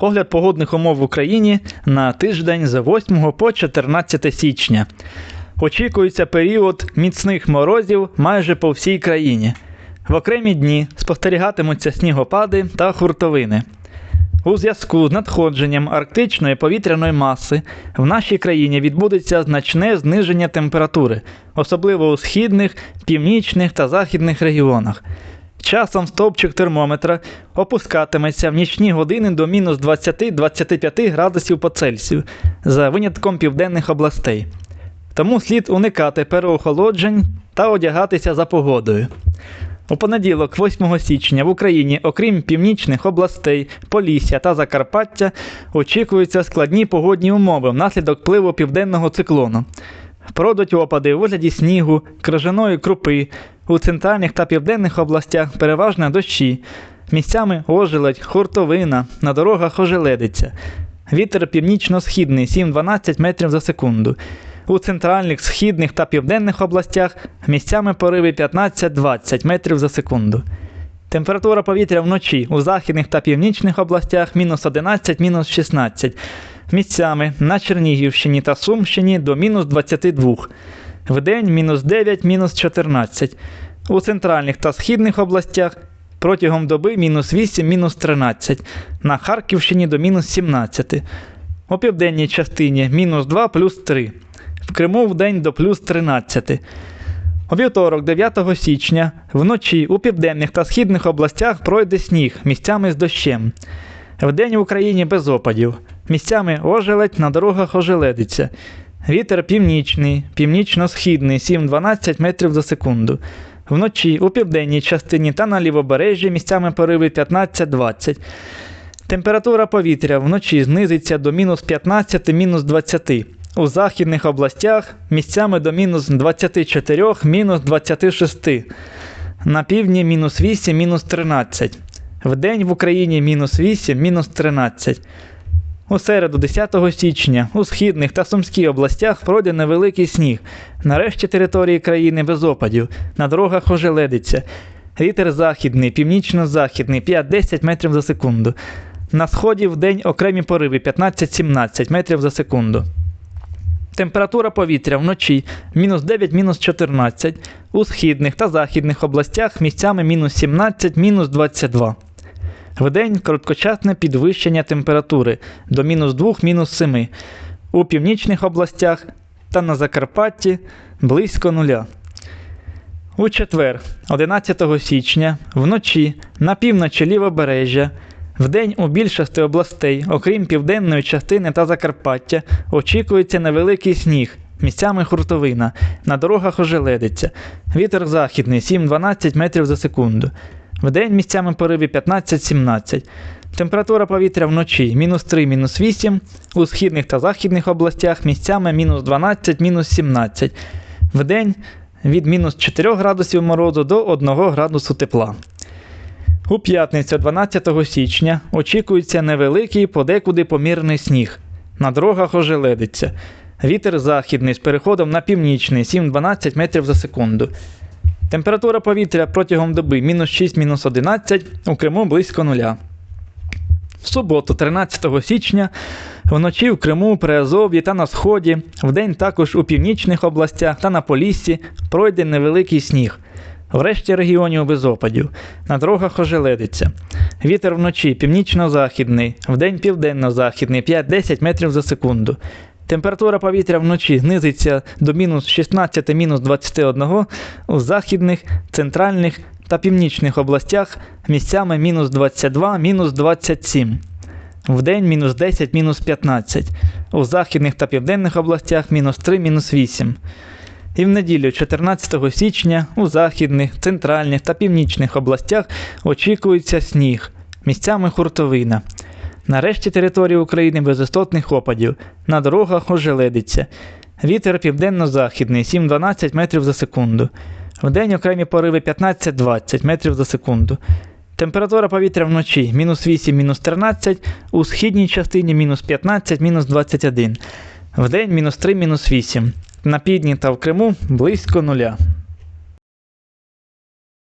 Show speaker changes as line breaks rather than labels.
Огляд погодних умов в Україні на тиждень з 8 по 14 січня. Очікується період міцних морозів майже по всій країні. В окремі дні спостерігатимуться снігопади та хуртовини. У зв'язку з надходженням арктичної повітряної маси в нашій країні відбудеться значне зниження температури, особливо у східних, північних та західних регіонах. Часом стовпчик термометра опускатиметься в нічні години до мінус 20-25 градусів по Цельсію за винятком південних областей. Тому слід уникати переохолоджень та одягатися за погодою. У понеділок, 8 січня, в Україні, окрім північних областей, Полісся та Закарпаття, очікуються складні погодні умови внаслідок впливу південного циклону. Пройдуть опади у вигляді снігу, крижаної крупи, у центральних та південних областях переважно дощі. Місцями ожеледь, хуртовина, на дорогах ожеледиться. Вітер північно-східний 7-12 метрів за секунду. У центральних, східних та південних областях місцями пориви 15-20 метрів за секунду. Температура повітря вночі у західних та північних областях мінус 11, мінус 16. Місцями на Чернігівщині та Сумщині до мінус 22. Вдень мінус 9, мінус 14. У центральних та східних областях протягом доби мінус 8, мінус 13. На Харківщині до мінус 17. У південній частині мінус 2 плюс 3. В Криму вдень до плюс 13. У вівторок, 9 січня, вночі у південних та східних областях пройде сніг місцями з дощем. Вдень в Україні без опадів. Місцями ожеледь на дорогах ожеледиться. Вітер північний, північно-східний 7-12 метрів за секунду. Вночі у південній частині та на лівобережжі місцями пориви 15-20. Температура повітря вночі знизиться до мінус 15, мінус 20. У західних областях місцями до мінус 24, мінус 26. На півдні мінус 8, мінус 13. Вдень в Україні мінус 8, мінус 13. У середу, 10 січня, у східних та Сумській областях пройде невеликий сніг. Нарешті території країни без опадів. На дорогах ожеледиться. Вітер західний, північно-західний 5-10 метрів за секунду. На сході в день окремі пориви 15-17 метрів за секунду. Температура повітря вночі мінус 9, мінус 14. У східних та західних областях місцями мінус 17, мінус 22. Вдень короткочасне підвищення температури до мінус 2, мінус 7. У північних областях та на Закарпатті близько нуля. У четвер, 11 січня, вночі на півночі лівобережжя, вдень у більшості областей, окрім південної частини та Закарпаття, очікується невеликий сніг, місцями хуртовина, на дорогах ожеледиться. Вітер західний 7-12 метрів за секунду. Вдень місцями пориви 15-17. Температура повітря вночі мінус 3, мінус 8, у східних та західних областях місцями мінус 12, мінус 17. Вдень від мінус 4 градусів морозу до 1 градусу тепла. У п'ятницю 12 січня очікується невеликий подекуди помірний сніг. На дорогах ожеледиться. Вітер західний з переходом на північний 7-12 метрів за секунду. Температура повітря протягом доби мінус 6, мінус 11, у Криму близько нуля. В суботу, 13 січня, вночі в Криму, Приазов'ї та на Сході, вдень також у північних областях та на Поліссі пройде невеликий сніг. В решті регіонів без опадів. На дорогах ожеледиться. Вітер вночі північно-західний, вдень південно-західний 5-10 метрів за секунду. Температура повітря вночі знизиться до мінус 16 мінус 21 у західних, центральних та північних областях місцями мінус 22, мінус 27. Вдень мінус 10, мінус 15. У західних та південних областях мінус 3, мінус 8. І в неділю, 14 січня, у західних, центральних та північних областях очікується сніг, місцями хуртовина. Нарешті території України без істотних опадів. На дорогах ожеледиться. Вітер південно-західний 7-12 метрів за секунду. Вдень окремі пориви 15-20 метрів за секунду. Температура повітря вночі мінус 8, мінус 13, у східній частині мінус 15, мінус 21. Вдень мінус 3, мінус 8. На півдні та в Криму близько нуля.